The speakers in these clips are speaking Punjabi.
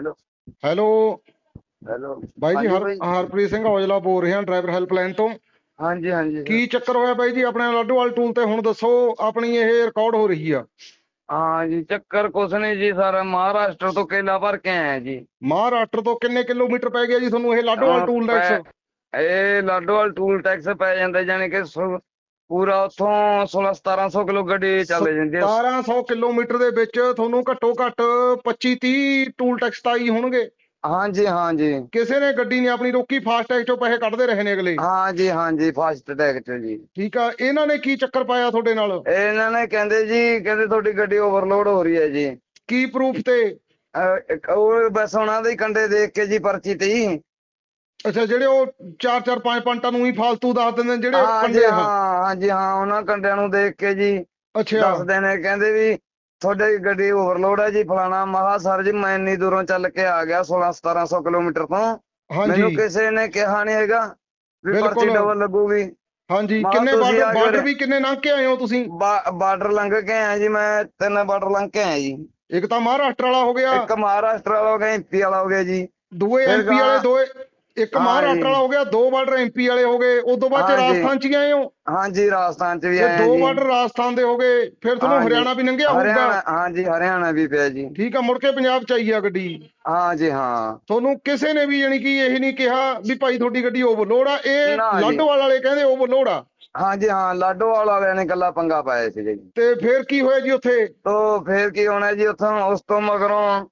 ਹੈਲੋ। ਹੈਲੋ। ਹੈਲੋ। ਬਾਈ ਜੀ ਹਰ। ਹਰਪ੍ਰੀਤ ਸਿੰਘ ਔਜਲਾ ਬੋਲ ਰਿਹਾ ਡਰਾਈਵਰ ਹੈਲਪਲਾਈਨ ਤੋਂ। ਹਾਂਜੀ ਹਾਂਜੀ। ਕੀ ਚੱਕਰ ਹੋਇਆ ਬਾਈ ਜੀ? ਆਪਣੇ ਲਾਡੋਵਾਲ ਟੂਲ ਤੇ ਹੁਣ ਦੱਸੋ ਆਪਣੀ ਇਹ ਰਿਕਾਰਡ ਹੋ ਰਹੀ ਆ। ਹਾਂ ਜੀ ਚੱਕਰ ਕੁਛ ਨਹੀਂ ਜੀ ਸਰ ਮਹਾਰਾਸ਼ਟਰ ਤੋਂ ਕੇਲਾ ਭਰ ਕੇ ਆਇਆ ਜੀ। ਮਹਾਰਾਸ਼ਟਰ ਤੋਂ ਕਿੰਨੇ ਕਿਲੋਮੀਟਰ ਪੈ ਗਿਆ ਜੀ ਤੁਹਾਨੂੰ ਇਹ ਲਾਡੋਵਾਲ ਟੂਲ ਟੈਕਸ ਇਹ ਲਾਡੋਵਾਲ ਟੂਲ ਟੈਕਸ ਪੈ ਜਾਂਦਾ ਜਾਨੀ ਕਿ ਸੋ- ਪੂਰਾ ਉੱਥੋਂ 16 1700 ਕਿਲੋ ਗੱਡੀ ਚੱਲ ਜਾਂਦੀ ਹੈ 1700 ਕਿਲੋਮੀਟਰ ਦੇ ਵਿੱਚ ਤੁਹਾਨੂੰ ਘੱਟੋ ਘੱਟ 25 30 ਟੂਲ ਟੈਕਸ ਤਾਂ ਹੀ ਹੋਣਗੇ। ਹਾਂਜੀ ਹਾਂਜੀ। ਕਿਸੇ ਨੇ ਗੱਡੀ ਨਹੀਂ ਆਪਣੀ ਰੋਕੀ ਫਾਸਟ ਟੈਗ ਚੋਂ ਪੈਸੇ ਕੱਢਦੇ ਰਹੇ ਨੇ ਅਗਲੇ। ਹਾਂਜੀ ਹਾਂਜੀ ਫਾਸਟ ਟੈਗ ਚ ਜੀ। ਠੀਕ ਆ ਇਹਨਾਂ ਨੇ ਕੀ ਚੱਕਰ ਪਾਇਆ ਤੁਹਾਡੇ ਨਾਲ? ਇਹਨਾਂ ਨੇ ਕਹਿੰਦੇ ਜੀ ਕਹਿੰਦੇ ਤੁਹਾਡੀ ਗੱਡੀ ਓਵਰਲੋਡ ਹੋ ਰਹੀ ਹੈ ਜੀ। ਕੀ ਪ੍ਰੂਫ ਤੇ? ਅਹ ਇੱਕ ਉਹ ਬਸ ਉਹਨਾਂ ਦੇ ਹੀ ਕੰਡੇ ਦੇਖ ਕੇ ਜੀ ਪਰਚੀ ਤੇ ਹੀ ਅੱਛਾ ਜਿਹੜੇ ਉਹ 4 4 5 5 ਟਨ ਉਹੀ ਫਾਲਤੂ ਦੱਸ ਦਿੰਦੇ ਨੇ ਜਿਹੜੇ ਹਾਂਜੀ ਕੰਡੇ ਹਾਂ ਹਾਂਜੀ ਹਾਂ ਉਹਨਾਂ ਕੰਡਿਆਂ ਨੂੰ ਦੇਖ ਕੇ ਜੀ ਅੱਛਾ। ਦੱਸਦੇ ਨੇ ਕਹਿੰਦੇ ਵੀ ਤੁਹਾਡੀ ਗੱਡੀ ਓਵਰਲੋਡ ਹੈ ਜੀ ਫਲਾਣਾ ਮਹਾ ਸਰ ਜੀ ਮੈਂ ਇੰਨੀ ਦੂਰੋਂ ਚੱਲ ਕੇ ਆ ਗਿਆ 16 1700 ਕਿਲੋਮੀਟਰ ਤੋਂ। ਮੈਨੂੰ ਹਾਂਜੀ ਕਿਸੇ ਨੇ ਕਿਹਾ ਨਹੀਂ ਹੈਗਾ ਵੀ ਪਰਚੀ ਬਿਲਕੁਲ। ਡਬਲ ਲੱਗੂਗੀ। ਹਾਂਜੀ ਕਿੰਨੇ ਤੁਸੀਂ ਬਾਰਡਰ ਆ ਬਾਰਡਰ। ਵੀ ਕਿੰਨੇ ਲੰਘ ਕੇ ਆਏ ਹੋ ਤੁਸੀਂ? ਬਾਰਡਰ ਲੰਘ ਕੇ ਆਇਆ ਜੀ ਮੈਂ ਤਿੰਨ ਬਾਰਡਰ ਲੰਘ ਕੇ ਆਇਆ ਜੀ। ਇੱਕ ਤਾਂ ਮਹਾਰਾਸ਼ਟਰ ਵਾਲਾ ਹੋ ਗਿਆ। ਇੱਕ ਮਹਾਰਾਸ਼ਟਰ ਵਾਲਾ ਹੋ ਗਿਆ ਐਮਪੀ ਵਾਲਾ ਹੋ ਗਿਆ ਜੀ। ਦੂਏ ਫਿਰ ਐਮਪੀ ਗਾਂ- ਵਾਲੇ ਦੋਏ ਇੱਕ ਮਹਾਰਾਸ਼ਟਰ ਜੀ। ਵਾਲਾ ਹੋ ਗਿਆ ਦੋ ਬਾਰਡਰ ਐਮਪੀ ਵਾਲੇ ਹੋ ਗਏ ਉਸ ਤੋਂ ਬਾਅਦ ਜੀ। ਰਾਜਸਥਾਨ ਚ ਆਏ ਹੋ? ਹਾਂਜੀ ਰਾਜਸਥਾਨ ਚ ਵੀ ਫਿਰ ਆਇਆ ਦੋ ਜੀ। ਬਾਰਡਰ ਰਾਜਸਥਾਨ ਦੇ ਹੋ ਗਏ ਫਿਰ ਤੁਹਾਨੂੰ ਜੀ। ਹਰਿਆਣਾ ਵੀ ਲੰਘਿਆ ਹੋਊਗਾ? ਹਰਿਆਣਾ ਹਾਂਜੀ ਹਰਿਆਣਾ ਵੀ ਪਿਆ ਜੀ। ਠੀਕ ਆ ਮੁੜ ਕੇ ਪੰਜਾਬ ਚ ਆਈ ਆ ਗੱਡੀ। ਹਾਂ ਜੀ ਹਾਂ। ਤੁਹਾਨੂੰ ਕਿਸੇ ਨੇ ਵੀ ਯਾਨੀ ਕਿ ਇਹ ਨਹੀਂ ਕਿਹਾ ਵੀ ਭਾਈ ਤੁਹਾਡੀ ਗੱਡੀ ਓਵਰਲੋਡ ਆ ਇਹ ਜੀ। ਲਾਡੋਵਾਲ ਵਾਲੇ ਕਹਿੰਦੇ ਓਵਰਲੋਡ ਆ। ਹਾਂਜੀ ਹਾਂ ਲਾਡੋਵਾਲ ਵਾਲਿਆਂ ਨੇ ਗੱਲਾਂ ਪੰਗਾ ਪਾਇਆ ਸੀ ਜੀ। ਤੇ ਫਿਰ ਕੀ ਹੋਇਆ ਜੀ ਉੱਥੇ? ਤੋ ਫੇਰ ਕੀ ਹੋਣਾ ਜੀ ਉੱਥੋਂ ਉਸ ਤੋਂ ਮਗਰੋਂ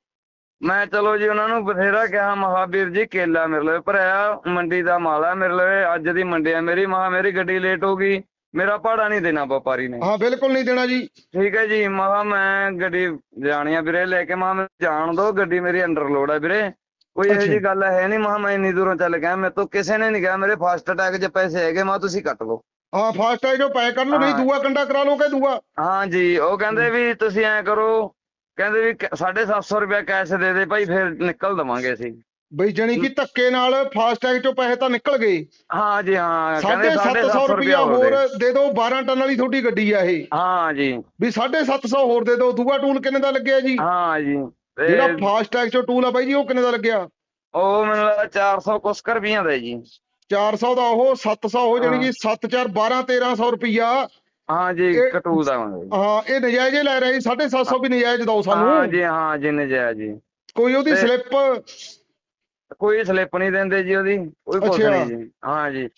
ਮੈਂ ਚਲੋ ਜੀ ਉਹਨਾਂ ਨੂੰ ਬਥੇਰਾ ਕਿਹਾ ਮਹਾਵੀਰ ਜੀ ਕੇਲਾ ਮੇਰੇ ਲਈ ਭਰਿਆ ਮੰਡੀ ਦਾ ਮਾਲ ਹੈ ਮੇਰੇ ਲਈ ਅੱਜ ਦੀ ਮੰਡੀ ਹੈ ਮੇਰੀ ਮਹਾ ਮੇਰੀ ਗੱਡੀ ਲੇਟ ਹੋ ਗਈ ਮੇਰਾ ਭਾੜਾ ਨਹੀਂ ਦੇਣਾ ਵਪਾਰੀ ਨੇ। ਹਾਂ ਬਿਲਕੁਲ ਨਹੀਂ ਦੇਣਾ ਜੀ। ਠੀਕ ਹੈ ਜੀ ਮਹਾ ਮੈਂ ਗੱਡੀ ਜਾਣੀ ਆ ਵੀਰੇ ਲੈ ਕੇ ਮਹਾ ਜਾਣ ਦੋ ਗੱਡੀ ਮੇਰੀ ਅੰਡਰ ਲੋਡ ਹੈ ਵੀਰੇ। ਕੋਈ ਇਹੋ। ਜੀ ਗੱਲ ਹੈ ਨਹੀਂ ਮਹਾ ਮੈਂ ਇੰਨੀ ਦੂਰੋਂ ਚੱਲ ਗਿਆ ਮੇਰੇ ਤੋਂ ਕਿਸੇ ਨੇ ਨਹੀਂ ਕਿਹਾ ਮੇਰੇ ਫਾਸਟ ਟੈਗ 'ਚ ਪੈਸੇ ਹੈਗੇ ਮਹਾ ਤੁਸੀਂ ਕੱਟ ਲਓ ਹਾਂ ਫਾਸਟ ਟੈਗ ਜੋ ਪੈਕ ਕਰ ਲਓ ਨਹੀਂ। ਦੂਆ ਕੰਡਾ ਕਰਾ ਲਓਗੇ ਦੂਆ? ਹਾਂ ਜੀ ਉਹ ਕਹਿੰਦੇ ਵੀ ਤੁਸੀਂ ਐਂ ਕਰੋ ਕਹਿੰਦੇ ਵੀ 750 ਰੁਪਇਆ ਕੈਸ਼ ਦੇ ਦੇ ਭਾਈ ਫਿਰ ਨਿਕਲ ਦਵਾਂਗੇ ਅਸੀਂ। ਬਈ ਜਣੀ ਕਿ ਧੱਕੇ ਨਾਲ ਫਾਸਟ ਟੈਗ ਚੋਂ ਪੈਸੇ ਤਾਂ ਨਿਕਲ ਗਏ। ਹਾਂ ਜੀ ਹਾਂ ਸਾਢੇ ਕਹਿੰਦੇ 700 ਰੁਪਇਆ ਹੋਰ ਦੇ। ਦਿਓ 12 ਟਨ ਵਾਲੀ ਤੁਹਾਡੀ ਗੱਡੀ ਆ ਇਹ। ਹਾਂ ਜੀ। ਵੀ 750 ਹੋਰ ਦੇ ਦਿਓ ਦੂਆ ਟੂਲ ਕਿੰਨੇ ਦਾ ਲੱਗਿਆ ਜੀ? ਹਾਂ ਜੀ। ਜਿਹੜਾ ਫਾਸਟ ਟੈਗ ਚੋਂ ਟੂਲ ਆ ਬਾਈ ਜੀ ਉਹ ਕਿੰਨੇ ਦਾ ਲੱਗਿਆ? ਉਹ ਮੈਨੂੰ ਲੱਗਦਾ 400 ਕੁਛ ਕਰ ਵੀਆਂ ਦਾ ਜੀ। 400 ਦਾ ਉਹ 700 ਹੋ ਜਾਣੀ ਕਿ 7 4 12 1300 ਰੁਪਇਆ ਹਾਂ ਜੀ ਕਟੂ ਦਾ ਮੰਗਦੇ ਹਾਂ ਇਹ ਨਜਾਇਜ਼ ਹੀ ਲੈ ਰਹੇ 750 ਵੀ ਨਜਾਇਜ਼ ਦਿਓ ਹਾਂ ਸਾਨੂੰ ਜੀ ਹਾਂ ਜੀ ਨਜਾਇਜ਼ ਜੀ। ਕੋਈ ਉਹਦੀ ਸਲਿੱਪ ਕੋਈ ਸਲਿੱਪ ਨਹੀਂ ਦਿੰਦੇ ਜੀ ਉਹਦੀ ਕੋਈ ਅੱਛਾ। ਨਹੀਂ ਜੀ। ਹਾਂ ਜੀ।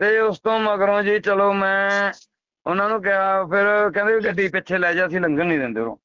ਤੇ ਉਸ ਤੋਂ ਮਗਰੋਂ ਜੀ ਚਲੋ ਮੈਂ ਉਹਨਾਂ ਨੂੰ ਕਿਹਾ ਫਿਰ ਕਹਿੰਦੇ ਗੱਡੀ ਪਿੱਛੇ ਲੈ ਜਾ ਅਸੀਂ ਲੰਘਣ ਨਹੀਂ ਦਿੰਦੇ ਉਹ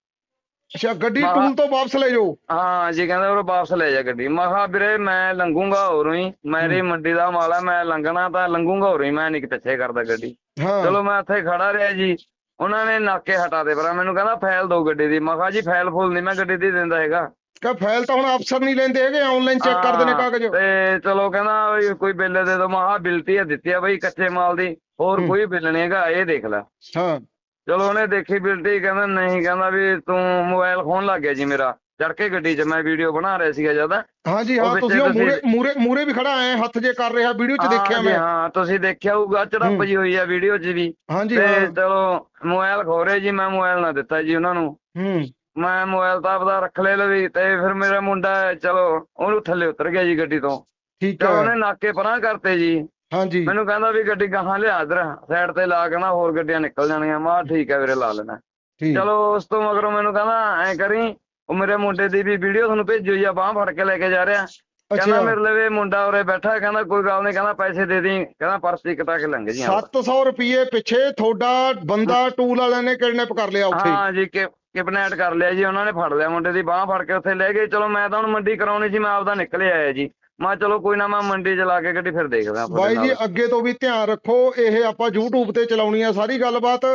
ਅੱਛਾ ਗੱਡੀ। ਟੂਲ ਤੋਂ ਵਾਪਸ ਲੈ ਜਾਓ। ਹਾਂ ਜੀ ਕਹਿੰਦਾ ਉਹ ਵਾਪਸ ਲੈ ਜਾ ਗੱਡੀ। ਮੈਂ ਕਿਹਾ ਵੀਰੇ ਮੈਂ ਲੰਘੂੰਗਾ ਹੋਰੋਂ ਹੀ। ਮੇਰੀ ਮੰਡੀ ਦਾ ਮਾਲ ਹੈ ਮੈਂ ਲੰਘਣਾ ਤਾਂ ਲੰਘੂੰਗਾ ਹੋਰੋਂ ਹੀ। ਮੈਂ ਨਹੀਂ ਪਿੱਛੇ ਕਰਦਾ ਗੱਡੀ। ਹਾਂ ਚਲੋ ਮੈਂ ਉੱਥੇ ਖੜਾ ਰਿਹਾ ਜੀ। ਉਹਨਾਂ ਨੇ ਨਾਕੇ ਹਟਾ ਦੇ ਪਰ ਮੈਨੂੰ ਕਹਿੰਦਾ ਫਾਈਲ ਦਿਓ ਗੱਡੀ ਦੀ। ਮੈਂ ਕਿਹਾ ਜੀ ਫਾਈਲ ਫੁੱਲ ਨਹੀਂ ਮੈਂ ਗੱਡੀ ਦੀ ਦਿੰਦਾ ਹੈਗਾ। ਕਾ ਫਾਈਲ ਤਾਂ ਹੁਣ ਅਫਸਰ ਨਹੀਂ ਲੈਂਦੇ ਹੈਗੇ ਆਨਲਾਈਨ ਚੈੱਕ ਕਰਦੇ ਨੇ ਕਾਗਜ਼। ਤੇ ਚਲੋ ਕਹਿੰਦਾ ਕੋਈ ਬਿੱਲ ਦੇ ਦਿਓ ਮੈਂ ਕਿਹਾ ਬਿੱਲ ਤੀ ਦਿੱਤੀ ਆ ਬਈ ਕੱਚੇ ਮਾਲ ਦੀ। ਹੋਰ। ਕੋਈ ਬਿੱਲ ਨਹੀਂ ਹੈਗਾ ਇਹ ਦੇਖ ਲੈ। ਹਾਂ। ਚਲੋ ਉਹਨੇ ਦੇਖੀ ਬਿੱਲ ਤੀ ਕਹਿੰਦਾ ਨਹੀਂ ਕਹਿੰਦਾ ਵੀ ਤੂੰ ਮੋਬਾਈਲ ਖੋਣ ਲੱਗ ਗਿਆ ਜੀ ਮੇਰਾ। ਚੜ ਕੇ ਗੱਡੀ 'ਚ ਮੈਂ ਵੀਡੀਓ ਬਣਾ ਰਿਹਾ ਸੀਗਾ ਜਦ। ਹਾਂਜੀ ਹਾਂ ਤੁਸੀਂ ਉਹ ਮੂਰੇ ਮੂਰੇ ਮੂਰੇ ਵੀ ਖੜਾ ਆਏ ਹੱਥ ਜੇ ਕਰ ਰਿਹਾ ਵੀਡੀਓ 'ਚ ਦੇਖਿਆ ਮੈਂ। ਹਾਂ ਤੁਸੀਂ ਦੇਖਿਆ ਹੋਊਗਾ ਚੜੱਪ। ਜੀ ਹੋਈ ਆ ਵੀਡੀਓ 'ਚ ਵੀ। ਹਾਂਜੀ ਤੇ ਚਲੋ ਮੋਬਾਈਲ ਖੋਰੇ ਜੀ ਮੈਂ ਮੋਬਾਈਲ ਨਾ ਦਿੱਤਾ ਜੀ ਉਹਨਾਂ ਨੂੰ। ਹੂੰ। ਮੈਂ ਮੋਬਾਈਲ ਤਾਂ ਆਪਦਾ ਰੱਖ ਲਿਆ ਲਵੀ ਤੇ ਫਿਰ ਮੇਰਾ ਮੁੰਡਾ ਚਲੋ ਉਹਨੂੰ ਥੱਲੇ ਉਤਰ ਗਿਆ ਜੀ ਗੱਡੀ ਤੋਂ। ਠੀਕ ਹੈ ਉਹਨੇ ਨਾਕੇ ਪਰਾਂ ਕਰਤੇ ਜੀ। ਹਾਂਜੀ। ਮੈਨੂੰ ਕਹਿੰਦਾ ਵੀ ਗੱਡੀ ਗਾਹਾਂ ਲਿਆ ਇਧਰ ਸਾਈਡ ਤੇ ਲਾ ਕੇ ਨਾ ਹੋਰ ਗੱਡੀਆਂ ਨਿਕਲ ਜਾਣਗੀਆਂ। ਮੈਂ ਠੀਕ ਹੈ ਵੀਰੇ ਲਾ ਲੈਣਾ ਚਲੋ ਉਸ ਤੋਂ ਮਗਰੋਂ ਮੈਨੂੰ ਕਹਿੰਦਾ ਐ ਕਰੀ ਉਹ ਮੇਰੇ ਮੁੰਡੇ ਦੀ ਵੀ ਵੀਡੀਓ ਤੁਹਾਨੂੰ ਭੇਜੋ ਜਾਂ ਬਾਹ ਫੜ ਕੇ ਲੈ ਕੇ ਜਾ ਰਿਹਾ। ਕਹਿੰਦਾ ਮੇਰੇ ਲਵੇ ਮੁੰਡਾ ਉਰੇ ਬੈਠਾ ਕਹਿੰਦਾ ਕੋਈ ਗੱਲ ਨਹੀਂ ਕਹਿੰਦਾ ਪੈਸੇ ਦੇ ਦੀ ਕਹਿੰਦਾ ਪਰਚੀ ਕਟਾ ਕੇ ਲੰਘ ਜੀ ਆਪਦਾ। 700 ਰੁਪਏ ਪਿੱਛੇ ਤੁਹਾਡਾ ਬੰਦਾ ਟੂਲ ਵਾਲਿਆਂ ਨੇ ਕਿਡਨੈਪ ਕਰ ਲਿਆ ਉੱਥੇ। ਹਾਂ ਜੀ ਕਿ ਕਿਡਨੈਪ ਕਰ ਲਿਆ ਜੀ ਉਹਨਾਂ ਨੇ ਫੜ ਲਿਆ ਮੁੰਡੇ ਦੀ ਬਾਹ ਫੜ ਕੇ ਉੱਥੇ ਲੈ ਗਏ। ਚਲੋ ਮੈਂ ਤਾਂ ਹੁਣ ਮੰਡੀ ਕਰਾਉਣੀ ਸੀ ਮੈਂ ਆਪਦਾ ਨਿਕਲੇ ਆਇਆ ਜੀ। ਮੈਂ ਚਲੋ ਕੋਈ ਨਾ ਮੈਂ ਮੰਡੀ ਚ ਲਾ ਕੇ ਗੱਡੀ ਫਿਰ ਦੇਖਦਾ ਤੁਹਾਡੇ ਬਾਈ ਜੀ। ਅੱਗੇ ਤੋਂ ਵੀ ਧਿਆਨ ਰੱਖੋ ਇਹ ਆਪਾਂ YouTube ਤੇ ਚਲਾਉਣੀ ਆ ਸਾਰੀ ਗੱਲਬਾਤ।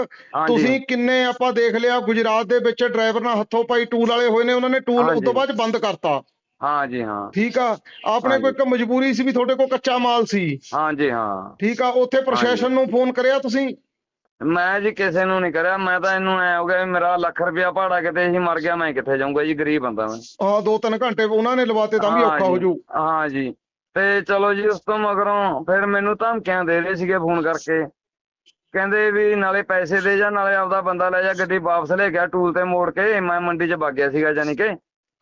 ਤੁਸੀਂ ਕਿੰਨੇ ਆਪਾਂ ਦੇਖ ਲਿਆ ਗੁਜਰਾਤ ਦੇ ਵਿੱਚ ਡਰਾਈਵਰ ਨਾਲ ਹੱਥੋਂ ਪਾਈ ਟੂਲ ਵਾਲੇ ਹੋਏ ਨੇ ਉਹਨਾਂ ਨੇ ਟੂਲ ਉਸ ਤੋਂ। ਬਾਅਦ ਬੰਦ ਕਰਤਾ। ਹਾਂ ਜੀ ਹਾਂ। ਠੀਕ ਆ? ਆਪਣੇ ਜੀ। ਇੱਕ ਮਜਬੂਰੀ ਸੀ ਵੀ ਤੁਹਾਡੇ ਕੋਲ ਕੱਚਾ ਮਾਲ ਸੀ। ਹਾਂ ਜੀ ਹਾਂ। ਠੀਕ ਆ? ਉੱਥੇ ਪ੍ਰਸ਼ਾਸਨ ਨੂੰ ਫੋਨ ਕਰਿਆ ਤੁਸੀਂ? ਮੈਂ ਜੀ ਕਿਸੇ ਨੂੰ ਨਹੀਂ ਕਰਿਆ ਮੈਂ ਤਾਂ ਇਹਨੂੰ ਐ ਹੋ ਗਿਆ ਵੀ ਮੇਰਾ ਲੱਖ ਰੁਪਇਆ ਭਾੜਾ ਕਿਤੇ ਹੀ ਮਰ ਗਿਆ ਮੈਂ ਕਿੱਥੇ ਜਾਊਂਗਾ ਜੀ ਗਰੀਬ ਬੰਦਾ ਮੈਂ। ਹਾਂ ਦੋ ਤਿੰਨ ਘੰਟੇ ਉਹਨਾਂ ਨੇ ਲਵਾਤੇ ਤਾਂ ਵੀ ਹਾਂ ਔਖਾ ਹੋ ਜੀ, ਜੂ ਹਾਂ ਜੀ। ਤੇ ਚਲੋ ਜੀ ਉਸ ਤੋਂ ਮਗਰੋਂ ਫਿਰ ਮੈਨੂੰ ਧਮਕੀਆਂ ਦੇ ਰਹੇ ਸੀਗੇ ਫੋਨ ਕਰਕੇ। ਕਹਿੰਦੇ ਵੀ ਨਾਲੇ ਪੈਸੇ ਦੇ ਜਾ ਨਾਲੇ ਆਪਦਾ ਬੰਦਾ ਲੈ ਜਾ ਗੱਡੀ ਵਾਪਸ ਲੈ ਗਿਆ ਟੂਲ ਤੇ ਮੋੜ ਕੇ ਮੈਂ ਮੰਡੀ 'ਚ ਵਗ ਗਿਆ ਸੀਗਾ ਜਾਨੀ ਕਿ।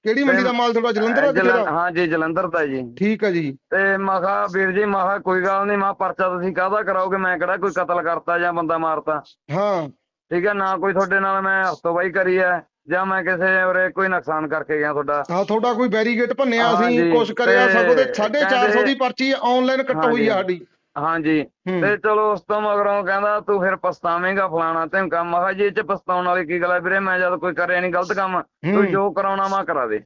ਕਿਹੜੀ ਮੰਡੀ ਦਾ ਮਾਲ ਤੁਹਾਡਾ ਜਲੰਧਰ ਦਾ ਦਾ ਹਾਂ ਜੀ ਜਲੰਧਰ ਦਾ ਜੀ। ਠੀਕ ਹੈ ਜੀ। ਤੇ ਮੈਂ ਕਿਹਾ ਵੀਰ ਜੀ ਮੈਂ ਕਿਹਾ ਕੋਈ ਗੱਲ ਨਹੀਂ ਮੈਂ ਪਰਚਾ ਤੁਸੀਂ ਕਾਹਦਾ ਕਰਾਓਗੇ? ਮੈਂ ਕਿਹੜਾ ਕੋਈ ਕਤਲ ਕਰਤਾ ਜਾਂ ਬੰਦਾ ਮਾਰਤਾ? ਹਾਂ। ਠੀਕ ਹੈ ਨਾ ਕੋਈ ਤੁਹਾਡੇ ਨਾਲ ਮੈਂ ਹੱਥੋਂਬਾਈ ਕਰੀ ਹੈ ਜਾਂ ਮੈਂ ਕਿਸੇ ਉਰੇ ਕੋਈ ਨੁਕਸਾਨ ਕਰਕੇ ਗਿਆ ਤੁਹਾਡਾ। ਹਾਂ ਤੁਹਾਡਾ ਕੋਈ ਬੈਰੀਗੇਟ ਭੰਨਿਆ ਅਸੀਂ ਕੁਛ ਕਰਿਆ ਸਗੋਂ ਤੇ 450 ਦੀ ਪਰਚੀ ਆਨਲਾਈਨ ਕੱਟ ਹੋਈ। ਆ ਸਾਡੀ। ਹਾਂਜੀ। ਤੇ ਚਲੋ ਉਸ ਤੋਂ ਮਗਰੋਂ ਕਹਿੰਦਾ ਤੂੰ ਫਿਰ ਪਛਤਾਵੇਂਗਾ ਫਲਾਣਾ ਧਮਕਾ ਮੈਂ ਕਿਹਾ ਜੀ ਇਹ ਚ ਪਛਤਾਉਣ ਵਾਲੀ ਕੀ ਗੱਲ ਹੈ ਵੀਰੇ? ਮੈਂ ਜਦ ਕੋਈ ਕਰਿਆ ਨਹੀਂ ਗਲਤ ਕੰਮ ਤੂੰ। ਜੋ ਕਰਾਉਣਾ ਮੈਂ ਕਰਾ ਦੇ।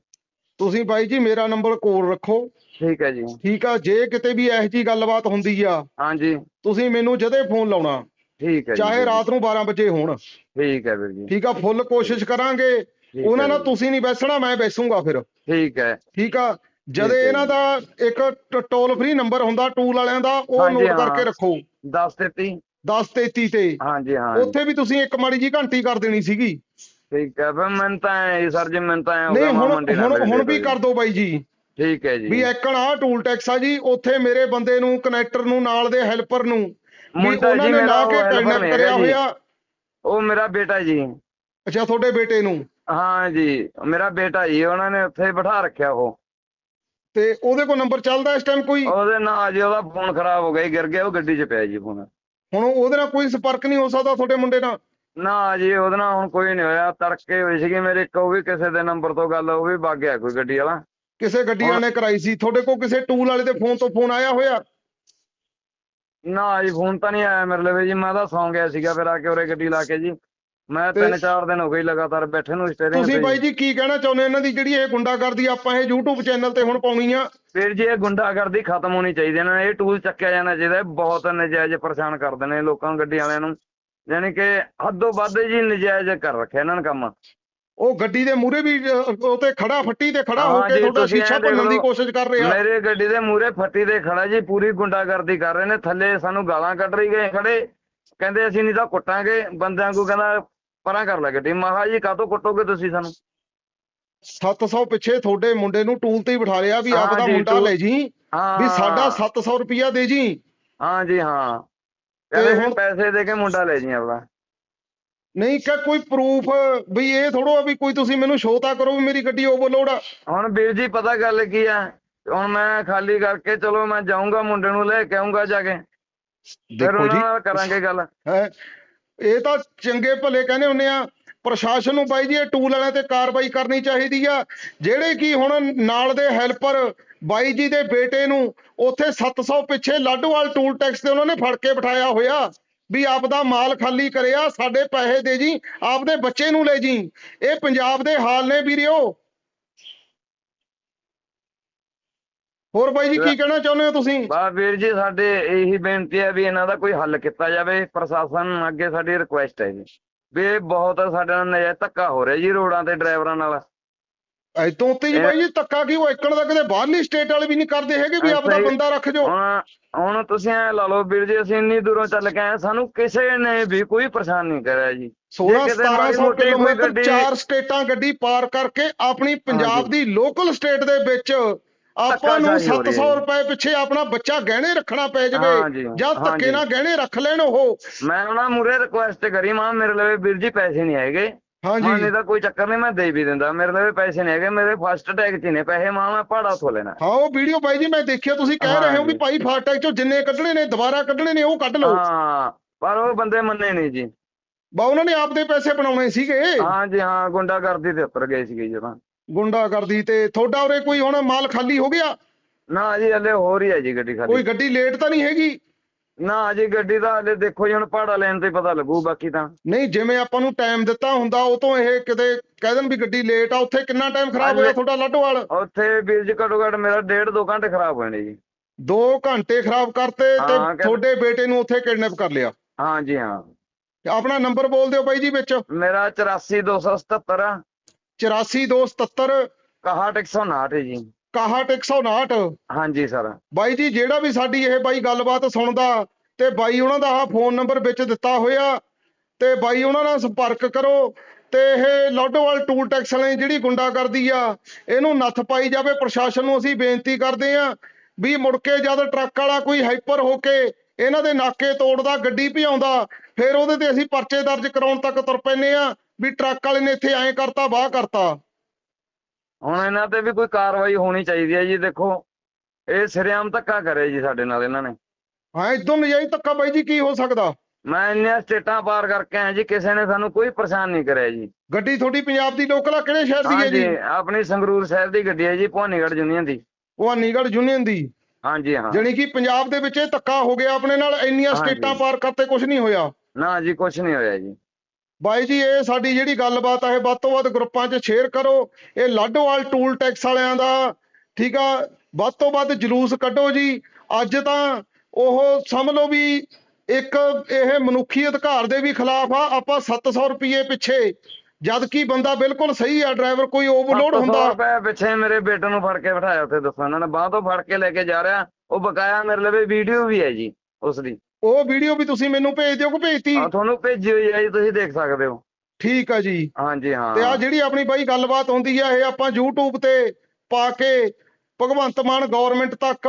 ਤੁਸੀਂ ਬਾਈ ਜੀ ਮੇਰਾ ਨੰਬਰ ਕੋਲ ਰੱਖੋ। ਠੀਕ ਹੈ ਜੀ। ਠੀਕ ਆ ਜੇ ਕਿਤੇ ਵੀ ਇਹੋ ਜੀ ਗੱਲਬਾਤ ਹੁੰਦੀ ਆ ਹਾਂਜੀ। ਤੁਸੀਂ ਮੈਨੂੰ ਜਦੇ ਫੋਨ ਲਾਉਣਾ ਠੀਕ ਹੈ ਜੀ। ਚਾਹੇ ਰਾਤ ਨੂੰ 12 ਵਜੇ ਹੋਣ। ਠੀਕ ਹੈ ਵੀਰ ਜੀ। ਠੀਕ ਆ ਫੁੱਲ ਕੋਸ਼ਿਸ਼ ਕਰਾਂਗੇ। ਉਹਨਾਂ ਨਾਲ। ਤੁਸੀਂ ਨਹੀਂ ਬੈਸਣਾ ਮੈਂ ਬੈਸੂੰਗਾ ਫਿਰ। ਠੀਕ ਹੈ। ਠੀਕ ਆ ਜਦੇ ਇਹਨਾਂ ਜੀ। ਦਾ ਇੱਕ ਟੋਲ ਫ੍ਰੀ ਨੰਬਰ ਹੁੰਦਾ ਟੂਲ ਵਾਲਿਆਂ ਦਾ ਉਹ ਹਾਂਜੀ, ਨੋਟ ਹਾਂ। ਕਰਕੇ ਰੱਖੋ। 10 33 1033 ਤੇ ਹਾਂਜੀ ਹਾਂ। ਉੱਥੇ ਵੀ ਤੁਸੀਂ ਇੱਕ ਮਾੜੀ ਜੀ ਘੰਟੀ ਕਰ ਦੇਣੀ ਸੀਗੀ। ਠੀਕ ਹੈ ਫਿਰ ਮੈਂ ਤਾਂ ਐਂ ਸਰ ਜੀ ਮੈਂ ਤਾਂ ਐਂ ਹੋ ਨਹੀਂ ਗਿਆ, ਮੈਂ ਹੁਣ ਮੰਡੀ ਨਾਲ ਹੁਣ ਹੁਣ ਵੀ। ਕਰ ਦਿਓ ਬਾਈ ਜੀ। ਠੀਕ ਹੈ ਜੀ। ਵੀ ਐਕਣ ਆ ਟੂਲ ਟੈਕਸ ਆ ਜੀ ਉੱਥੇ ਮੇਰੇ ਬੰਦੇ ਨੂੰ ਕਨੈਕਟਰ ਨੂੰ ਨਾਲ ਦੇ ਹੈਲਪਰ ਨੂੰ ਵੀ ਮੁੰਡਾ ਉਹਨਾਂ ਜੀ ਨੇ ਮੇਰਾ ਲਾ ਉਹ ਕੇ helper ਨਹੀਂ ਕਰਿਆ ਹੈਗਾ ਜੀ। ਹੋਇਆ। ਉਹ ਮੇਰਾ ਬੇਟਾ ਜੀ। ਅੱਛਾ ਤੁਹਾਡੇ ਬੇਟੇ ਨੂੰ? ਹਾਂ ਜੀ ਮੇਰਾ ਬੇਟਾ ਜੀ ਉਹਨਾਂ ਨੇ ਉੱਥੇ ਬਿਠਾ ਰੱਖਿਆ ਉਹ। ਤੇ ਉਹਦੇ ਕੋਲ ਨੰਬਰ ਚੱਲਦਾ ਇਸ ਟਾਈਮ ਕੋਈ? ਉਹਦੇ ਨਾਲ ਜੀ ਉਹਦਾ ਫੋਨ ਖਰਾਬ ਹੋ ਗਿਆ ਜੀ, ਗਿਰ ਗਿਆ ਉਹ ਗੱਡੀ 'ਚ ਪਿਆ ਜੀ ਫੋਨ ਹੁਣ ਉਹਦੇ ਨਾਲ ਕੋਈ ਸੰਪਰਕ ਨਹੀਂ ਹੋ ਸਕਦਾ ਤੁਹਾਡੇ ਮੁੰਡੇ ਨਾਲ? ਨਾ ਜੀ ਉਹਦੇ ਨਾਲ ਹੁਣ ਕੋਈ ਨਹੀਂ ਹੋਇਆ ਤੜਕੇ ਹੋਈ ਸੀਗੀ ਮੇਰੇ ਇੱਕ ਉਹ ਵੀ ਕਿਸੇ ਦੇ ਨੰਬਰ ਤੋਂ ਗੱਲ ਉਹ ਵੀ ਵਗ ਗਿਆ ਕੋਈ ਗੱਡੀ ਵਾਲਾ। ਕਿਸੇ ਗੱਡੀ ਵਾਲੇ ਨੇ ਕਰਾਈ ਸੀ ਤੁਹਾਡੇ ਕੋਲ ਕਿਸੇ ਟੂਲ ਵਾਲੇ ਦੇ ਫੋਨ ਤੋਂ ਫੋਨ ਆਇਆ ਹੋਇਆ? ਨਾ ਜੀ ਫੋਨ ਤਾਂ ਨਹੀਂ ਆਇਆ ਮੇਰੇ ਲਈ ਜੀ ਮੈਂ ਤਾਂ ਸੌਂ ਗਿਆ ਸੀਗਾ ਫਿਰ ਆ ਕੇ ਉਰੇ ਗੱਡੀ ਲਾ ਕੇ ਜੀ। ਮੈਂ ਤੇ- ਤਿੰਨ ਚਾਰ ਦਿਨ ਹੋ ਗਏ ਲਗਾਤਾਰ ਬੈਠੇ ਨੂੰ ਸਟੇਰਿੰਗ ਤੁਸੀਂ ਤੇ ਬਾਈ ਜੀ ਕੀ ਕਹਿਣਾ ਚਾਹੁੰਦੇ ਇਹਨਾਂ ਦੀ ਜਿਹੜੀ ਇਹ ਗੁੰਡਾਗਰਦੀ ਆਪਾਂ ਇਹ YouTube ਚੈਨਲ ਤੇ ਹੁਣ ਪਾਉਣੀ ਆ। ਫਿਰ ਜੀ ਇਹ ਗੁੰਡਾਗਰਦੀ ਖਤਮ ਹੋਣੀ ਚਾਹੀਦੀ ਹੈ ਨਾ ਇਹ ਟੂਲ ਚੱਕਿਆ ਜਾਣਾ ਚਾਹੀਦਾ ਇਹ ਬਹੁਤ ਨਜਾਇਜ਼ ਪਰੇਸ਼ਾਨ ਕਰਦੇ ਨੇ ਲੋਕਾਂ ਨੂੰ ਗੱਡੀ ਵਾਲਿਆਂ ਨੂੰ। ਯਾਨੀ ਕਿ ਹੱਦੋਂ ਵੱਧ ਜੀ ਨਜਾਇਜ਼ ਕਰ ਰੱਖਿਆ ਇਹਨਾਂ ਨੇ ਕੰਮ। ਉਹ ਗੱਡੀ ਦੇ ਮੂਹਰੇ ਵੀ ਉਹ ਤੇ ਖੜਾ ਫੱਟੀ ਤੇ ਖੜਾ ਹੋ ਕੇ ਤੁਹਾਡਾ ਸ਼ੀਸ਼ਾ ਭੰਨਣ ਦੀ। ਕੋਸ਼ਿਸ਼ ਕਰ ਰਿਹਾ ਮੇਰੇ ਗੱਡੀ ਦੇ ਮੂਹਰੇ ਫੱਟੀ ਦੇ ਖੜਾ ਜੀ ਪੂਰੀ ਗੁੰਡਾਗਰਦੀ ਕਰ ਰਹੇ ਨੇ। ਥੱਲੇ ਸਾਨੂੰ ਗਾਲਾਂ ਕੱਢ ਰਹੀ ਗਏ ਖੜੇ। ਕਹਿੰਦੇ ਅਸੀਂ ਨਹੀਂ ਤਾਂ ਕੁੱਟਾਂਗੇ। ਬੰਦਿਆਂ ਨੂੰ ਕਹਿੰਦਾ ਪਰਾਂ ਕਰ ਲੈ ਗੱਡੀ। ਮੈਂ ਕਿਹਾ ਜੀ ਕਾਹਤੋਂ ਕੁੱਟੋਗੇ ਤੁਸੀਂ ਸਾਨੂੰ? 700 ਪਿੱਛੇ ਤੁਹਾਡੇ ਮੁੰਡੇ ਨੂੰ ਟੂਲ ਤੇ ਹੀ ਬਿਠਾ ਲਿਆ ਵੀ ਹਾਂ ਆਪਦਾ ਜੀ, ਮੁੰਡਾ ਟੂਲ- ਲੈ ਜੀ ਹਾਂ। ਵੀ ਸਾਡਾ 700 ਰੁਪਿਆ ਦੇ ਜੀ। ਹਾਂ ਜੀ ਹਾਂ। ਤੇ ਕਹਿੰਦੇ ਹੁਣ- ਹੁਣ ਪੈਸੇ ਦੇ ਕੇ ਮੁੰਡਾ ਲੈ ਜੀ ਆਪਦਾ। ਨਹੀਂ ਕਿ ਕੋਈ ਪ੍ਰੂਫ ਵੀ ਇਹ ਥੋੜੋ ਵੀ ਕੋਈ ਤੁਸੀਂ ਮੈਨੂੰ ਸ਼ੋਅ ਤਾਂ ਕਰੋ ਵੀ ਮੇਰੀ ਗੱਡੀ ਓਵਰਲੋਡ ਆ। ਹੁਣ ਵੀਰ ਜੀ ਪਤਾ ਗੱਲ ਕੀ ਆ? ਹੁਣ ਮੈਂ ਖਾਲੀ ਕਰਕੇ ਚਲੋ ਮੈਂ ਜਾਊਂਗਾ ਮੁੰਡੇ ਨੂੰ ਲੈ ਕੇ ਆਊਂਗਾ ਜਾ ਕੇ। ਫਿਰ ਦੇਖੋ ਉਹਨਾਂ ਜੀ। ਨਾਲ ਕਰਾਂਗੇ ਗੱਲ। ਹੈ? ਇਹ ਤਾਂ ਚੰਗੇ ਭਲੇ ਕਹਿੰਦੇ ਹੁੰਨੇ ਆ, ਪ੍ਰਸ਼ਾਸਨ ਨੂੰ ਬਾਈ ਜੀ ਇਹ ਟੂਲ ਵਾਲਿਆਂ ਤੇ ਕਾਰਵਾਈ ਕਰਨੀ ਚਾਹੀਦੀ ਆ। ਜਿਹੜੇ ਕੀ ਹੁਣ ਨਾਲ ਦੇ ਹੈਲਪਰ ਬਾਈ ਜੀ ਦੇ ਬੇਟੇ ਨੂੰ ਉੱਥੇ 700 ਪਿੱਛੇ ਲਾਡੋਵਾਲ ਟੂਲ ਟੈਕਸ ਤੇ ਉਹਨਾਂ ਨੇ ਫੜ ਕੇ ਬਿਠਾਇਆ ਹੋਇਆ, ਵੀ ਆਪਦਾ ਮਾਲ ਖਾਲੀ ਕਰਿਆ, ਸਾਡੇ ਪੈਸੇ ਦੇ ਜੀ, ਆਪਦੇ ਬੱਚੇ ਨੂੰ ਲੈ ਜੀ। ਇਹ ਪੰਜਾਬ ਦੇ ਹਾਲ ਨੇ ਵੀਰਿਓ। ਹੋਰ ਬਾਈ ਜੀ ਕੀ ਕਹਿਣਾ ਚਾਹੁੰਦੇ ਹੋ ਤੁਸੀਂ? ਬਾ ਵੀਰ ਜੀ ਸਾਡੇ ਇਹੀ ਬੇਨਤੀ ਹੈ ਵੀ ਇਹਨਾਂ ਦਾ ਕੋਈ ਹੱਲ ਕੀਤਾ ਜਾਵੇ। ਪ੍ਰਸ਼ਾਸਨ ਅੱਗੇ ਸਾਡੀ ਰਿਕੁਐਸਟ ਹੈ ਜੀ। ਵੀ ਬਹੁਤ ਸਾਡੇ ਨਾਲ ਨਜਾਇਜ਼ ਧੱਕਾ ਹੋ ਰਿਹਾ ਜੀ ਰੋਡਾਂ ਤੇ ਡਰਾਈਵਰਾਂ ਨਾਲ। ਐਦੋਂ ਉੱਤੇ ਜੀ ਬਾਈ ਜੀ ਧੱਕਾ ਕੀ ਉਹ ਇੱਕਣ ਦਾ ਕਿਤੇ ਬਾਹਰਲੀ ਸਟੇਟ ਵਾਲੇ ਵੀ ਨਹੀਂ ਕਰਦੇ ਹੈਗੇ ਵੀ ਆਪਦਾ। ਬੰਦਾ ਰੱਖ ਜੋ ਹੁਣ ਹੁਣ ਤੁਸੀਂ ਐ ਲਾ ਲਓ ਵੀਰ ਜੀ ਅਸੀਂ ਇੰਨੀ ਦੂਰੋਂ ਚੱਲ ਕੇ ਆਏ ਸਾਨੂੰ ਕਿਸੇ ਨੇ ਵੀ ਕੋਈ ਪਰੇਸ਼ਾਨ ਨਹੀਂ ਕਰਿਆ ਜੀ। 16 ਜੇ ਕਿਤੇ ਮਾੜੀ 1700 ਮੋਟੀ ਕੋਈ ਕਿਲੋਮੀਟਰ ਗੱਡੀ- ਚਾਰ ਸਟੇਟਾਂ ਗੱਡੀ ਪਾਰ ਕਰਕੇ ਆਪਣੀ ਪੰਜਾਬ। ਦੀ ਲੋਕਲ ਸਟੇਟ ਦੇ ਵਿੱਚ ਆਪਾਂ ਨੂੰ ਧੱਕਾਸ਼ਾਹੀ ਹੋ ਰਹੀ 700 ਹੈ। ਰੁਪਏ ਪਿੱਛੇ ਆਪਣਾ ਬੱਚਾ ਗਹਿਣੇ ਰੱਖਣਾ ਪੈ ਹਾਂਜੀ, ਜਾਵੇ ਜਾਂ ਧੱਕੇ ਹਾਂਜੀ। ਨਾਲ ਗਹਿਣੇ ਰੱਖ ਲੈਣ ਉਹ। ਮੈਂ ਉਹਨਾਂ ਮੂਰੇ ਰਿਕੁਐਸਟ ਕਰੀ ਮਾਂ ਮੇਰੇ ਲਈ ਵੀਰ ਜੀ ਪੈਸੇ ਨਹੀਂ ਹੈਗੇ। ਮਾਂ ਹਾਂਜੀ। ਨਹੀਂ ਤਾਂ ਕੋਈ ਚੱਕਰ ਨਹੀਂ ਮੈਂ ਦੇ ਵੀ ਦਿੰਦਾ। ਮੇਰੇ ਲਈ ਪੈਸੇ ਨਹੀਂ ਹੈਗੇ ਮੇਰੇ ਫਸਟ ਟੈਗ 'ਚ ਨੇ ਪੈਸੇ ਮਾਂ ਮੈਂ ਪਹਾੜਾ ਤੋਂ ਲੈਣਾ। ਹਾਂ ਉਹ ਵੀਡੀਓ ਬਾਈ ਜੀ ਮੈਂ ਦੇਖਿਆ ਤੁਸੀਂ ਕਹਿ ਰਹੇ ਹੋ ਵੀ ਹਾਂਜੀ। ਭਾਈ ਫਾਸਟੈਗ ਚੋਂ ਜਿੰਨੇ ਕੱਢਣੇ ਨੇ ਦੁਬਾਰਾ ਕੱਢਣੇ ਨੇ ਉਹ ਕੱਢ ਲਓ। ਹਾਂ ਪਰ ਉਹ ਬੰਦੇ ਮੰਨੇ ਨਹੀਂ ਜੀ। ਬਾ ਉਹਨਾਂ ਨੇ ਆਪਦੇ ਪੈਸੇ ਬਣਾਉਣੇ ਸੀਗੇ। ਹਾਂ ਜੀ ਹਾਂ ਗੁੰਡਾਗਰਦੀ ਤੇ ਉੱਤਰ ਗਏ ਸੀਗੇ ਜਦੋਂ ਗੁੰਡਾਗਰਦੀ ਤੇ ਤੁਹਾਡਾ ਉਰੇ ਕੋਈ ਹੁਣ ਮਾਲ ਖਾਲੀ ਹੋ ਗਿਆ? ਨਾ ਜੀ ਹਲੇ ਹੋ ਰਹੀ ਹੈ ਜੀ ਗੱਡੀ ਕੋਈ ਖਾਲੀ ਗੱਡੀ ਲੇਟ ਤਾਂ ਨਹੀਂ ਹੈਗੀ? ਨਾ ਜੀ ਗੱਡੀ ਦਾ ਹਲੇ ਦੇਖੋ ਜੀ ਹੁਣ ਪਹਾੜਾ ਲੈਣ ਤੇ ਪਤਾ ਲੱਗੂ ਬਾਕੀ ਤਾਂ। ਨਹੀਂ ਜਿਵੇਂ ਆਪਾਂ ਨੂੰ ਟਾਈਮ ਦਿੱਤਾ ਹੁੰਦਾ ਉਹ ਤੋਂ ਇਹ ਕਿਤੇ ਕਹਿ ਦੇਣ ਵੀ ਗੱਡੀ ਲੇਟ ਆ ਉੱਥੇ ਕਿੰਨਾ ਟਾਈਮ ਖਰਾਬ ਹੋਇਆ। ਤੁਹਾਡਾ ਲੱਡੋਵਾਲ? ਉੱਥੇ ਵੀਰ ਜੀ ਘੱਟੋ ਘੱਟ ਮੇਰਾ ਡੇਢ ਦੋ ਘੰਟੇ ਖਰਾਬ ਹੋਏ ਨੇ ਜੀ। 2 ਘੰਟੇ ਖਰਾਬ ਕਰਤੇ ਤੇ ਤੁਹਾਡੇ ਬੇਟੇ ਨੂੰ ਉੱਥੇ ਕਿਡਨੈਪ ਕਰ ਲਿਆ। ਹਾਂ ਜੀ ਹਾਂ। ਆਪਣਾ ਨੰਬਰ ਬੋਲ ਦਿਓ ਬਾਈ ਜੀ ਵਿੱਚ। ਮੇਰਾ 84277 ਆ 84277 6159 ਹੈ ਜੀ। 6159 ਹਾਂਜੀ ਸਰ। ਬਾਈ ਜੀ ਜਿਹੜਾ ਵੀ ਸਾਡੀ ਇਹ ਬਾਈ ਗੱਲਬਾਤ ਸੁਣਦਾ ਤੇ ਬਾਈ ਉਹਨਾਂ ਦਾ ਆਹ ਫੋਨ ਨੰਬਰ ਵਿੱਚ ਦਿੱਤਾ ਹੋਇਆ ਤੇ ਬਾਈ ਉਹਨਾਂ ਨਾਲ ਸੰਪਰਕ ਕਰੋ ਤੇ ਇਹ ਲੋਡੋਵਾਲ ਟੂਲ ਟੈਕਸ ਵਾਲੇ ਜਿਹੜੀ ਗੁੰਡਾਗਰਦੀ ਆ ਇਹਨੂੰ ਨੱਥ ਪਾਈ ਜਾਵੇ। ਪ੍ਰਸ਼ਾਸਨ ਨੂੰ ਅਸੀਂ ਬੇਨਤੀ ਕਰਦੇ ਆ ਵੀ ਮੁੜ ਕੇ ਜਦ ਟਰੱਕ ਵਾਲਾ ਕੋਈ ਹਾਈਪਰ ਹੋ ਕੇ ਇਹਨਾਂ ਦੇ ਨਾਕੇ ਤੋੜਦਾ ਗੱਡੀ ਭਜਾਉਂਦਾ ਫਿਰ ਉਹਦੇ ਤੇ ਅਸੀਂ ਪਰਚੇ ਦਰਜ ਕਰਾਉਣ ਤੱਕ ਤੁਰ ਪੈਨੇ ਆ ਵੀ ਟਰੱਕ ਵਾਲੇ ਨੇ ਇੱਥੇ ਐਂ ਕਰਤਾ ਵਾਹ ਕਰਤਾ। ਹੁਣ ਇਹਨਾਂ ਤੇ ਵੀ ਕੋਈ ਕਾਰਵਾਈ ਹੋਣੀ ਚਾਹੀਦੀ ਹੈ ਜੀ ਦੇਖੋ। ਇਹ ਸਿਰਿਆਮ ਧੱਕਾ ਕਰੇ ਜੀ ਸਾਡੇ ਨਾਲ ਇਹਨਾਂ ਨੇ। ਹਾਂ ਇਦੋਂ ਨਜਾਇਜ਼ ਧੱਕਾ ਬਾਈ ਜੀ ਕੀ ਹੋ ਸਕਦਾ? ਮੈਂ ਇੰਨੀਆਂ ਸਟੇਟਾਂ ਪਾਰ ਕਰਕੇ ਆਇਆ ਜੀ ਕਿਸੇ ਨੇ ਸਾਨੂੰ ਕੋਈ ਪਰੇਸ਼ਾਨ ਨਹੀਂ ਕਰਿਆ ਜੀ। ਗੱਡੀ ਤੁਹਾਡੀ ਪੰਜਾਬ ਦੀ ਲੋਕਲ ਆ ਕਿਹੜੇ ਸ਼ਹਿਰ ਦੀ ਹੈ ਹਾਂਜੀ ਜੀ ਆਪਣੀ ਸੰਗਰੂਰ ਸ਼ਹਿਰ ਦੀ ਗੱਡੀ ਹੈ ਜੀ ਭਵਾਨੀਗੜ੍ਹ ਯੂਨੀਅਨ ਦੀ। ਭਵਾਨੀਗੜ੍ਹ ਯੂਨੀਅਨ ਦੀ? ਹਾਂਜੀ ਹਾਂ। ਜਾਣੀ ਕਿ ਪੰਜਾਬ ਦੇ ਵਿੱਚ ਇਹ ਧੱਕਾ ਹੋ ਗਿਆ ਆਪਣੇ ਨਾਲ ਇੰਨੀਆਂ। ਸਟੇਟਾਂ ਪਾਰ ਕਰਤੇ ਕੁਝ ਨਹੀਂ ਹੋਇਆ। ਨਾ ਜੀ ਕੁਝ ਨਹੀਂ ਹੋਇਆ ਜੀ। ਬਾਈ ਜੀ, ਇਹ ਸਾਡੀ ਜਿਹੜੀ ਗੱਲਬਾਤ ਹੈ ਵੱਧ ਤੋਂ ਵੱਧ ਗਰੁੱਪਾਂ 'ਚ ਸ਼ੇਅਰ ਕਰੋ। ਇਹ ਲਾਡੋਵਾਲ ਟੂਲ ਟੈਕਸ ਵਾਲਿਆਂ ਦਾ, ਠੀਕ ਆ? ਵੱਧ ਤੋਂ ਵੱਧ ਜਲੂਸ ਕੱਢੋ ਜੀ। ਅੱਜ ਤਾਂ ਉਹ ਸਮਝ ਲਓ ਵੀ ਇੱਕ ਇਹ ਮਨੁੱਖੀ ਅਧਿਕਾਰ ਦੇ ਵੀ ਖਿਲਾਫ ਆ, ਆਪਾਂ 700 ਰੁਪਏ ਪਿੱਛੇ। ਜਦ ਕਿ ਬੰਦਾ ਬਿਲਕੁਲ ਸਹੀ ਆ ਡਰਾਈਵਰ ਕੋਈ ਓਵਰਲੋਡ ਹੁੰਦਾ। ਰੁਪਏ ਪਿੱਛੇ ਮੇਰੇ ਬੇਟੇ ਨੂੰ ਫੜ ਕੇ ਬਿਠਾਇਆ ਉੱਥੇ, ਦੱਸੋ। ਇਹਨਾਂ ਨੇ ਬਾਹ ਤੋਂ ਫੜ ਕੇ ਲੈ ਕੇ ਜਾ ਰਿਹਾ। ਉਹ ਬਕਾਇਆ ਮੇਰੇ ਲਵੇ ਵੀਡੀਓ ਵੀ ਹੈ ਜੀ, ਉਸ ਦੀ। ਉਹ ਵੀਡੀਓ ਵੀ ਤੁਸੀਂ ਮੈਨੂੰ ਭੇਜ ਦਿਓ ਕਿ ਭੇਜਤੀ? ਆ ਤੁਹਾਨੂੰ ਭੇਜੀ ਹੋਈ ਹੈ ਜੀ ਤੁਸੀਂ ਦੇਖ ਸਕਦੇ ਹੋ। ਠੀਕ ਆ ਜੀ। ਹਾਂਜੀ ਹਾਂ। ਤੇ ਆ ਜਿਹੜੀ ਆਪਣੀ ਬਾਈ ਗੱਲਬਾਤ ਹੁੰਦੀ ਆ ਇਹ ਆਪਾਂ YouTube ਤੇ ਪਾ ਕੇ ਭਗਵੰਤ ਮਾਨ ਗਵਰਨਮੈਂਟ ਤੱਕ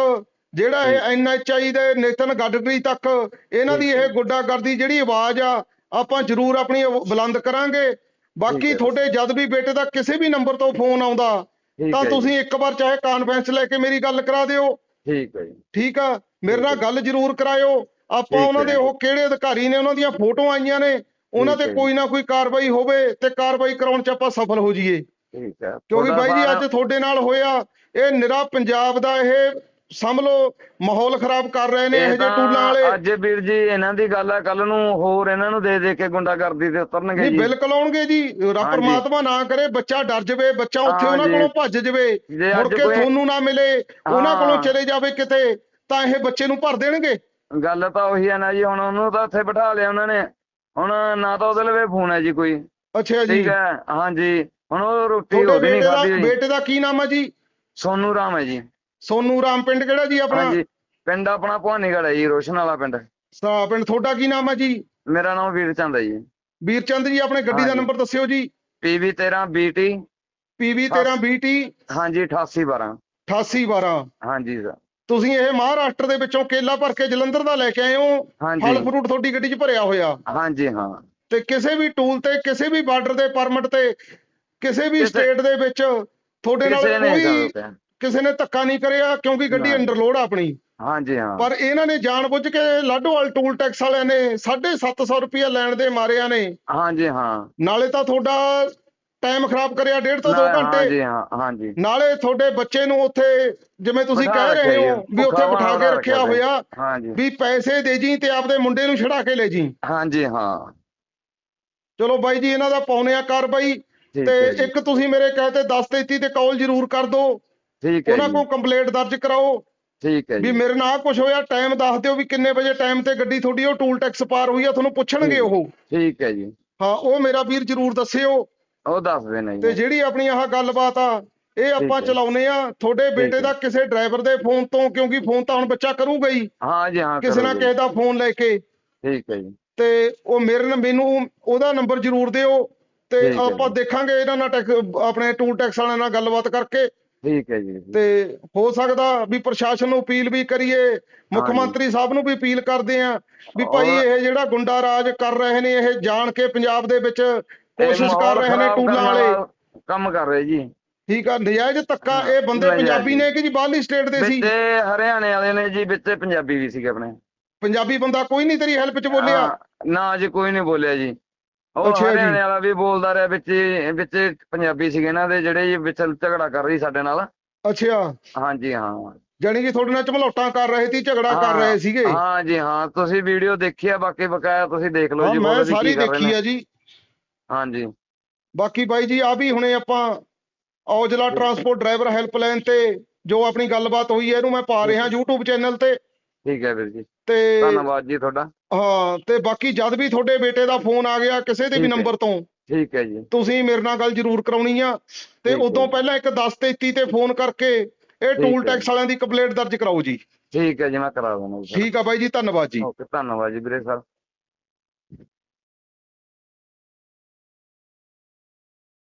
ਜਿਹੜਾ ਇਹ ਐਨਐਚਆਈ ਦੇ ਨਿਤਨ ਗਡਕਰੀ ਤੱਕ ਇਹਨਾਂ ਦੀ ਇਹ ਗੁੱਡਾਗਰਦੀ ਜਿਹੜੀ ਆਵਾਜ਼ ਆ ਆਪਾਂ ਜ਼ਰੂਰ ਆਪਣੀ ਬੁਲੰਦ ਕਰਾਂਗੇ। ਬਾਕੀ ਹੈ। ਤੁਹਾਡੇ ਜਦ ਵੀ ਬੇਟੇ ਦਾ ਕਿਸੇ ਵੀ ਨੰਬਰ ਤੋਂ ਫੋਨ ਆਉਂਦਾ ਤਾਂ ਹੈ ਤੁਸੀਂ ਇੱਕ ਵਾਰ ਚਾਹੇ ਕਾਨਫਰੰਸ ਲੈ ਕੇ ਮੇਰੀ ਗੱਲ ਕਰਾ ਦਿਓ। ਠੀਕ ਹੈ ਜੀ। ਠੀਕ ਆ? ਮੇਰੇ ਨਾਲ ਗੱਲ ਜ਼ਰੂਰ ਕਰਾਇਓ। ਆਪਾਂ ਉਹਨਾਂ ਦੇ। ਉਹ ਕਿਹੜੇ ਅਧਿਕਾਰੀ ਨੇ ਉਹਨਾਂ ਦੀਆਂ ਫੋਟੋਆਂ ਆਈਆਂ ਨੇ ਉਹਨਾਂ ਤੇ। ਕੋਈ ਨਾ ਕੋਈ ਕਾਰਵਾਈ ਹੋਵੇ ਤੇ ਕਾਰਵਾਈ ਕਰਾਉਣ 'ਚ ਆਪਾਂ ਸਫਲ ਹੋ ਜਾਈਏ ਠੀਕ ਹੈ ਕਿਉਂਕਿ ਬਾਈ ਜੀ ਅੱਜ ਤੁਹਾਡੇ ਨਾਲ ਹੋਇਆ ਇਹ ਨਿਰਾ ਪੰਜਾਬ ਦਾ ਇਹ ਸਮਝ ਲਓ ਮਾਹੌਲ ਖਰਾਬ ਕਰ ਰਹੇ ਨੇ ਇਹ ਤਾਂ ਟੂਲਾਂ ਵਾਲੇ ਅੱਜ ਵੀਰ ਜੀ ਇਹਨਾਂ ਦੀ ਗੱਲ ਹੈ ਕੱਲ ਨੂੰ ਹੋਰ ਇਹਨਾਂ ਨੂੰ ਦੇ ਦੇ ਕੇ ਗੁੰਡਾਗਰਦੀ ਤੇ ਉਤਰਨਗੇ ਨਹੀਂ ਜੀ ਬਿਲਕੁਲ ਆਉਣਗੇ ਜੀ ਰੱਬ। ਪਰਮਾਤਮਾ ਨਾ ਕਰੇ ਬੱਚਾ ਡਰ ਜਾਵੇ ਬੱਚਾ ਉੱਥੇ ਉਹਨਾਂ। ਕੋਲੋਂ ਭੱਜ ਜਾਵੇ ਜੇ ਮੁੜ ਕੇ ਤੁਹਾਨੂੰ ਨਾ ਮਿਲੇ ਉਹਨਾਂ ਕੋਲੋਂ। ਚਲੇ ਜਾਵੇ ਕਿਤੇ ਤਾਂ ਇਹ ਬੱਚੇ ਨੂੰ ਭਰ ਦੇਣਗੇ ਗੱਲ ਤਾਂ ਉਹੀ ਹੈ ਨਾ ਜੀ ਹੁਣ ਉਹਨੂੰ ਤਾਂ ਉੱਥੇ ਬਿਠਾ ਲਿਆ ਉਹਨਾਂ ਨੇ। ਹੁਣ ਨਾ ਤਾਂ ਉਹਦੇ ਲਵੇ ਫੋਨ ਹੈ ਜੀ ਕੋਈ। ਅੱਛਾ ਜੀ। ਠੀਕ ਹੈ ਹਾਂਜੀ। ਹੁਣ ਉਹ ਰੋਟੀ ਤੁਹਾਡੇ ਉਹਦੀ ਨਹੀਂ ਬੇਟੇ ਦਾ ਖਾਦੀ ਹੋਈ ਬੇਟੇ ਦਾ ਕੀ ਨਾਮ ਹੈ ਜੀ? ਸੋਨੂ ਰਾਮ ਹੈ ਜੀ। ਸੋਨੂ ਰਾਮ ਪਿੰਡ ਕਿਹੜਾ ਜੀ ਆਪਣਾ? ਹਾਂਜੀ ਪਿੰਡ ਆਪਣਾ ਭਵਾਨੀਗੜ੍ਹ ਹੈ ਜੀ ਰੋਸ਼ਨ ਵਾਲਾ ਪਿੰਡ। ਸਾ ਪਿੰਡ ਤੁਹਾਡਾ ਕੀ ਨਾਮ ਹੈ ਜੀ? ਮੇਰਾ ਨਾਮ ਵੀਰ ਚੰਦ ਹੈ ਜੀ। ਵੀਰਚੰਦ ਜੀ ਆਪਣੇ ਗੱਡੀ ਦਾ ਹਾਂਜੀ। ਨੰਬਰ ਦੱਸਿਓ ਜੀ। PV 13 BT PV 13 BT ਹਾਂਜੀ 8812 8812 ਹਾਂਜੀ ਸਰ। ਤੁਸੀਂ ਇਹ ਮਹਾਰਾਸ਼ਟਰ ਦੇ ਵਿੱਚੋਂ ਕੇਲਾ ਭਰ ਕੇ ਜਲੰਧਰ ਦਾ ਲੈ ਕੇ ਆਏ ਹੋ ਫਲ ਫਰੂਟ ਤੁਹਾਡੀ ਗੱਡੀ 'ਚ ਭਰਿਆ ਹੋਇਆ। ਹਾਂਜੀ ਹਾਂ। ਤੇ ਕਿਸੇ ਵੀ ਟੂਲ ਤੇ ਕਿਸੇ ਵੀ ਬਾਰਡਰ ਦੇ ਪਰਮਿਟ ਤੇ ਕਿਸੇ ਵੀ ਕਿਸੇ- ਸਟੇਟ ਦੇ ਵਿੱਚ ਤੁਹਾਡੇ ਨਾਲ ਕਿਸੇ ਨੇ ਕੋਈ ਕਿਸੇ ਨੇ ਧੱਕਾ ਨਹੀਂ ਕਰਿਆ ਕਿਉਂਕਿ ਗੱਡੀ ਨਾ। ਅੰਡਰਲੋਡ ਆ ਆਪਣੀ। ਹਾਂਜੀ ਹਾਂ। ਪਰ ਇਹਨਾਂ ਨੇ ਜਾਣਬੁੱਝ ਕੇ ਲਾਡੋਵਾਲ ਟੂਲ ਟੈਕਸ ਵਾਲਿਆਂ ਨੇ 750 ਰੁਪਏ ਲੈਣ ਦੇ ਮਾਰਿਆਂ ਨੇ। ਹਾਂਜੀ ਹਾਂ। ਨਾਲੇ ਤਾਂ ਤੁਹਾਡਾ ਟਾਈਮ ਖਰਾਬ ਕਰਿਆ ਡੇਢ ਤੋਂ 2 ਨਾ- ਘੰਟੇ। ਹਾਂਜੀ ਹਾਂ ਹਾਂਜੀ। ਨਾਲੇ ਤੁਹਾਡੇ ਬੱਚੇ ਨੂੰ ਉੱਥੇ ਜਿਵੇਂ ਤੁਸੀਂ ਕਹਿ ਰਹੇ ਹੋ ਵੀ ਉੱਥੇ ਬਿਠਾ ਕੇ ਰੱਖਿਆ ਹੋਇਆ ਵੀ ਪੈਸੇ ਦੇ ਜੀ ਤੇ ਆਪਦੇ ਮੁੰਡੇ ਨੂੰ ਛੜਾ ਕੇ ਲੈ ਜੀ। ਹਾਂਜੀ ਹਾਂ। ਚਲੋ ਬਾਈ ਜੀ ਇਹਨਾਂ ਦਾ ਪਾਉਨੇ ਆ ਕਾਰਵਾਈ ਤੇ ਇੱਕ ਤੁਸੀਂ ਮੇਰੇ ਕਹਤੇ 1033 ਤੇ ਕਾਲ ਜ਼ਰੂਰ ਕਰ ਦਿਓ। ਠੀਕ ਹੈ ਉਹਨਾਂ ਕੋਲ ਕੰਪਲੇਂਟ ਦਰਜ ਕਰਾਓ। ਠੀਕ ਹੈ ਵੀ ਮੇਰੇ ਨਾਲ ਕੁਝ ਹੋਇਆ ਟਾਈਮ ਦੱਸ ਦਿਓ ਵੀ ਕਿੰਨੇ ਵਜੇ ਟਾਈਮ ਤੇ ਗੱਡੀ ਤੁਹਾਡੀ ਉਹ ਟੂਲ ਟੈਕਸ ਪਾਰ ਹੋਈ ਆ ਤੁਹਾਨੂੰ ਪੁੱਛਣਗੇ। ਉਹ। ਠੀਕ ਹੈ ਜੀ। ਹਾਂ ਉਹ ਮੇਰਾ ਵੀਰ ਜ਼ਰੂਰ ਦੱਸਿਓ। ਉਹ ਦੱਸ ਦੇਣਾ ਤੇ ਜੀ ਜਿਹੜੀ ਆਪਣੀ ਆਹ ਗੱਲਬਾਤ ਆ ਇਹ ਆਪਾਂ ਹੈ। ਚਲਾਉਨੇ ਆ। ਤੁਹਾਡੇ ਬੇਟੇ ਹੈ। ਦਾ ਕਿਸੇ ਡਰਾਈਵਰ ਦੇ ਫੋਨ ਤੋਂ ਕਿਉਂਕਿ ਫੋਨ ਤਾਂ ਹੁਣ ਬੱਚਾ ਕਰੂਗਾ ਹੀ। ਹਾਂਜੀ ਹਾਂ ਕਿਸੇ ਨਾ ਕਰੋ ਕਿਸੇ ਜੀ, ਦਾ ਫੋਨ ਲੈ ਕੇ। ਠੀਕ ਹੈ ਜੀ। ਤੇ ਉਹ ਮੇਰੇ ਨਾਲ ਮੈਨੂੰ ਉਹਦਾ ਨੰਬਰ ਜ਼ਰੂਰ ਦਿਓ। ਤੇ ਠੀਕ ਹੈ ਆਪਾਂ ਜੀ। ਦੇਖਾਂਗੇ ਇਹਨਾਂ ਨਾਲ ਟੈਕਸ ਆਪਣੇ ਟੂਲ ਟੈਕਸ ਵਾਲਿਆਂ ਨਾਲ ਗੱਲਬਾਤ ਕਰਕੇ। ਠੀਕ ਹੈ ਜੀ। ਤੇ ਹੋ ਸਕਦਾ ਵੀ ਪ੍ਰਸ਼ਾਸਨ ਨੂੰ ਅਪੀਲ ਵੀ ਕਰੀਏ ਮੁੱਖ ਹਾਂਜੀ। ਮੰਤਰੀ ਸਾਹਿਬ ਨੂੰ ਵੀ ਅਪੀਲ ਕਰਦੇ ਆ। ਵੀ ਭਾਈ ਔਰ- ਇਹ ਜਿਹੜਾ ਗੁੰਡਾ ਰਾਜ ਕਰ ਰਹੇ ਨੇ ਇਹ ਜਾਣ ਕੇ ਪੰਜਾਬ ਦੇ ਵਿੱਚ ਕੋਸ਼ਿਸ਼ ਕਰ ਰਹੇ ਨੇ ਟੂਲਾਂ ਵਾਲੇ। ਕੰਮ ਕਰ ਰਹੇ ਜੀ। ਠੀਕ ਆ ਨਜਾਇਜ਼ ਹਾਂ, ਇਹ ਬੰਦੇ ਪੰਜਾਬੀ ਨੇ ਕਿ ਜੀ ਬਾਹਰਲੀ ਸਟੇਟ ਦੇ ਸੀ? ਵਿੱਚੇ ਹਰਿਆਣੇ ਵਾਲੇ ਨੇ ਜੀ ਵਿੱਚੇ ਪੰਜਾਬੀ ਵੀ ਸੀਗੇ ਆਪਣੇ। ਪੰਜਾਬੀ ਬੰਦਾ ਕੋਈ ਨਹੀਂ ਤੇਰੀ ਹੈਲਪ ਚ ਬੋਲਿਆ? ਨਾ ਜੀ ਕੋਈ ਨਹੀਂ ਬੋਲਿਆ ਜੀ। ਉਹ। ਹਰਿਆਣੇ ਵਾਲਾ ਵੀ ਬੋਲਦਾ ਰਿਹਾ ਵਿੱਚ ਵਿੱਚ ਪੰਜਾਬੀ ਸੀਗੇ ਇਹਨਾਂ ਦੇ ਜਿਹੜੇ ਜੀ ਵਿੱਚ ਝਗੜਾ ਕਰ ਰਹੀ ਸਾਡੇ ਨਾਲ। ਅੱਛਾ। ਹਾਂਜੀ ਹਾਂ। ਜਾਣੀ ਕਿ ਤੁਹਾਡੇ ਨਾਲ ਝਮਲੌਟਾਂ ਕਰ ਰਹੇ ਸੀ ਝਗੜਾ ਕਰ ਰਹੇ ਸੀਗੇ? ਹਾਂ ਜੀ ਹਾਂ ਤੁਸੀਂ ਵੀਡੀਓ ਦੇਖੀ ਆ ਬਾਕੀ ਬਕਾਇਆ ਤੁਸੀਂ ਦੇਖ ਲਓ ਜੀ ਮੈਂ ਸਾਰੀ ਦੇਖੀ ਆ ਜੀ। ਹਾਂਜੀ। ਬਾਕੀ ਬਾਈ ਜੀ ਆ ਵੀ ਹੁਣੇ ਆਪਾਂ ਔਜਲਾ ਟਰਾਂਸਪੋਰਟ ਡਰਾਈਵਰ ਹੈਲਪਲਾਈਨ ਤੇ ਜੋ ਆਪਣੀ ਗੱਲਬਾਤ ਹੋਈ ਹੈ ਇਹਨੂੰ ਮੈਂ ਪਾ ਰਿਹਾ YouTube ਚੈਨਲ ਤੇ। ਠੀਕ ਹੈ ਵੀਰ ਜੀ। ਤੇ ਧੰਨਵਾਦ ਜੀ ਤੁਹਾਡਾ। ਹਾਂ ਤੇ ਬਾਕੀ ਜਦ ਵੀ ਤੁਹਾਡੇ ਬੇਟੇ ਦਾ ਫੋਨ ਆ ਗਿਆ ਕਿਸੇ ਦੇ ਵੀ। ਨੰਬਰ ਤੋਂ ਠੀਕ ਹੈ ਜੀ। ਤੁਸੀਂ ਮੇਰੇ ਨਾਲ ਗੱਲ ਜ਼ਰੂਰ ਕਰਾਉਣੀ ਆ। ਤੇ ਉਦੋਂ। ਪਹਿਲਾਂ ਇੱਕ 1033 ਤੇ ਫੋਨ ਕਰਕੇ ਇਹ ਟੂਲ ਟੈਕਸ ਵਾਲਿਆਂ ਦੀ ਕੰਪਲੇਂਟ ਦਰਜ ਕਰਾਓ ਜੀ। ਠੀਕ ਹੈ ਜੀ ਮੈਂ ਕਰਾ ਜੀ। ਠੀਕ ਆ ਬਾਈ ਜੀ ਧੰਨਵਾਦ ਜੀ। ਓਕੇ ਧੰਨਵਾਦ ਜੀ ਵੀਰੇ ਸਰ।